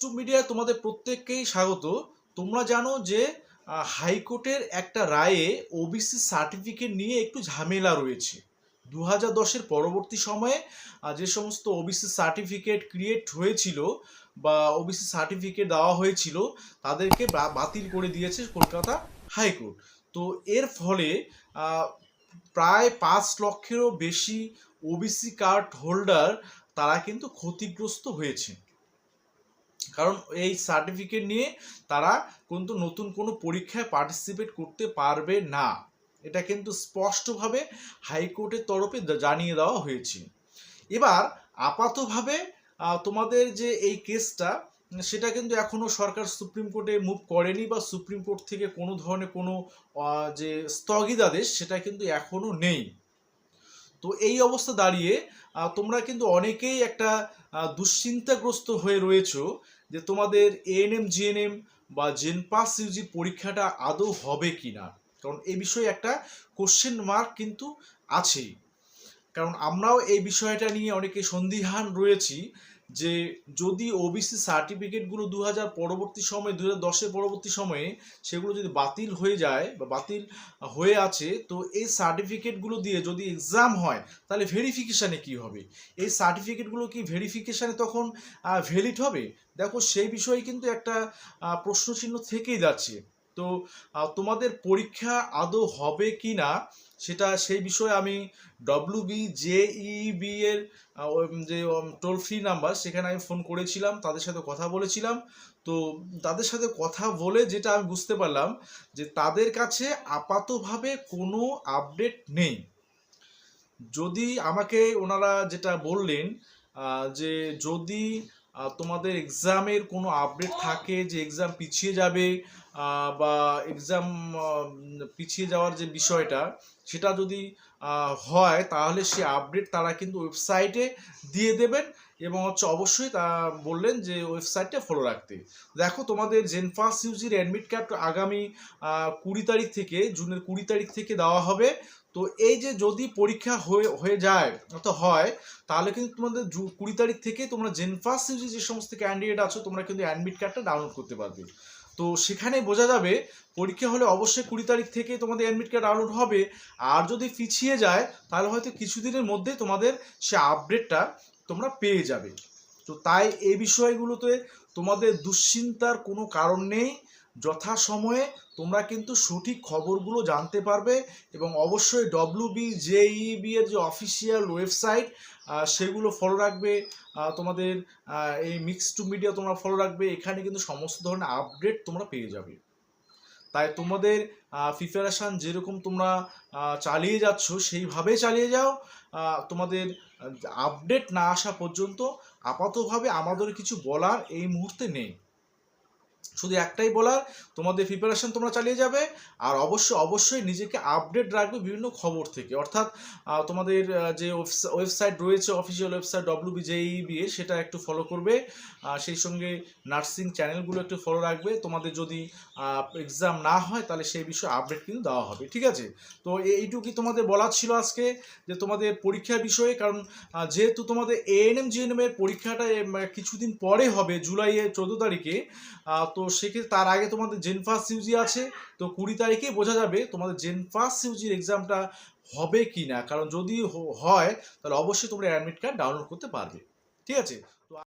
Two মিডিয়ায় তোমাদের প্রত্যেককেই স্বাগত। তোমরা জানো যে হাইকোর্টের একটা রায়ে ওবিসি সার্টিফিকেট নিয়ে একটু ঝামেলা রয়েছে। দু হাজার দশের পরবর্তী সময়ে যে সমস্ত ওবিসি সার্টিফিকেট ক্রিয়েট হয়েছিল বা ওবিসি সার্টিফিকেট দেওয়া হয়েছিল, তাদেরকে বাতিল করে দিয়েছে কলকাতা হাইকোর্ট। তো এর ফলে প্রায় পাঁচ লক্ষেরও বেশি ওবিসি কার্ড হোল্ডার তারা কিন্তু ক্ষতিগ্রস্ত হয়েছে। কারণ এই সার্টিফিকেট নিয়ে তারা কিন্তু নতুন কোনো পরীক্ষায় পার্টিসিপেট করতে পারবে না। এটা কিন্তু স্পষ্টভাবে হাইকোর্টের তরফে জানিয়ে দেওয়া হয়েছে। এবার আপাতভাবে তোমাদের যে এই কেসটা সেটা কিন্তু এখনও সরকার সুপ্রিম কোর্টে মুভ করেনি বা সুপ্রিম কোর্ট থেকে কোনো ধরনের কোনো যে স্থগিতাদেশ, সেটা কিন্তু এখনও নেই। তো এই অবস্থা দাঁড়িয়ে তোমরা কিন্তু অনেকেই একটা দুশ্চিন্তাগ্রস্ত হয়ে রয়েছো যে তোমাদের এএনএম জিএনএম বা জেনপাস ইউজি পরীক্ষাটা আদৌ হবে কি না কারণ এই বিষয়ে একটা কোশ্চেন মার্ক কিন্তু আছেই। কারণ আমরাও এই বিষয়টা নিয়ে অনেকে সন্দিহান রয়েছি যে যদি ওবিসি সার্টিফিকেটগুলো দু হাজার পরবর্তী সময়ে দু হাজার দশের পরবর্তী সময়ে সেগুলো যদি বাতিল হয়ে যায় বা বাতিল হয়ে আছে, তো এই সার্টিফিকেটগুলো দিয়ে যদি এক্সাম হয়, তাহলে ভেরিফিকেশানে কি হবে? এই সার্টিফিকেটগুলো কি ভেরিফিকেশানে তখন ভ্যালিড হবে? দেখো সেই বিষয়ে কিন্তু একটা প্রশ্নচিহ্ন থেকেই যাচ্ছে। তো তোমাদের পরীক্ষা আদৌ হবে কি না সেটা, সেই বিষয়ে আমি ডব্লিউ বি জেইবি এর যে টোল ফ্রি নাম্বার সেখানে আমি ফোন করেছিলাম, তাদের সাথে কথা বলেছিলাম। তো, তাদের সাথে কথা বলে যেটা আমি বুঝতে পারলাম যে, তাদের কাছে আপাতভাবে কোনো আপডেট নেই। যদি আমাকে ওনারা যেটা বললেন যে, যদি তোমাদের এক্সামের কোনো আপডেট থাকে যে এক্সাম পিছিয়ে যাবে বা এক্সাম পিছিয়ে যাওয়ার যে বিষয়টা, সেটা যদি হয়, তাহলে সে আপডেট তারা কিন্তু ওয়েবসাইটে দিয়ে দেবেন। এবং হচ্ছে অবশ্যই তা বললেন যে ওয়েবসাইটটা ফলো রাখতে। দেখো, তোমাদের জেনফাস ইউজির অ্যাডমিট কার্ড আগামী কুড়ি তারিখ থেকে, জুনের কুড়ি তারিখ থেকে দেওয়া হবে। তো এই যে যদি পরীক্ষা হয়ে হয়ে যায়, অর্থাৎ হয়, তাহলে কিন্তু তোমাদের কুড়ি তারিখ থেকে তোমরা জেনফাস ইউজি যে সমস্ত ক্যান্ডিডেট আছো, তোমরা কিন্তু অ্যাডমিট কার্ডটা ডাউনলোড করতে পারবে। তো সেখানে বোঝা যাবে, পরীক্ষা হলে অবশ্যই কুড়ি তারিখ থেকে তোমাদের অ্যাডমিট কার্ড ডাউনলোড হবে। আর যদি পিছিয়ে যায়, তাহলে হয়তো কিছুদিনের মধ্যে তোমাদের সে আপডেটটা তোমরা পেয়ে যাবে। তো তাই এই বিষয়গুলোতে তোমাদের দুশ্চিন্তার কোনো কারণ নেই। যথাসময়ে তোমরা কিন্তু সঠিক খবরগুলো জানতে পারবে এবং অবশ্যই ডব্লিউ বি জেইবি এর যে অফিসিয়াল ওয়েবসাইট সেগুলো ফলো রাখবে। তোমাদের এই মিক্স টু মিডিয়া তোমরা ফলো রাখবে। এখানে কিন্তু সমস্ত ধরনের আপডেট তোমরা পেয়ে যাবে। তাই তোমাদের প্রিপারেশান যেরকম তোমরা চালিয়ে যাচ্ছ সেইভাবেই চালিয়ে যাও। তোমাদের আপডেট না আসা পর্যন্ত আপাতভাবে আমাদের কিছু বলার এই মুহূর্তে নেই। শুধু একটাই বলার, তোমাদের প্রিপারেশন তোমরা চালিয়ে যাবে আর অবশ্যই অবশ্যই নিজেকে আপডেট রাখবে বিভিন্ন খবর থেকে। অর্থাৎ তোমাদের যে ওয়েবসাইট রয়েছে অফিসিয়াল ওয়েবসাইট ডব্লিউ এর সেটা একটু ফলো করবে। সেই সঙ্গে নার্সিং চ্যানেলগুলো একটু ফলো রাখবে। তোমাদের যদি এক্সাম না হয়, তাহলে সেই বিষয়ে আপডেট কিন্তু দেওয়া হবে, ঠিক আছে? তো এ- এইটুকুই তোমাদের বলার ছিল আজকে, যে তোমাদের পরীক্ষার বিষয়ে, কারণ যেহেতু তোমাদের এএনএম জিএনএম এর পরীক্ষাটা কিছুদিন পরে হবে, জুলাইয়ের চোদ্দ তারিখে তো সেক্ষেত্রে তার আগে তোমাদের জেনফাস ইউজি আছে, তো কুড়ি তারিখে বোঝা যাবে তোমাদের জেনফাস ইউজির এক্সামটা হবে কি না কারণ যদি হয়, তাহলে অবশ্যই তোমরা অ্যাডমিট কার্ড ডাউনলোড করতে পারবে। ঠিক আছে?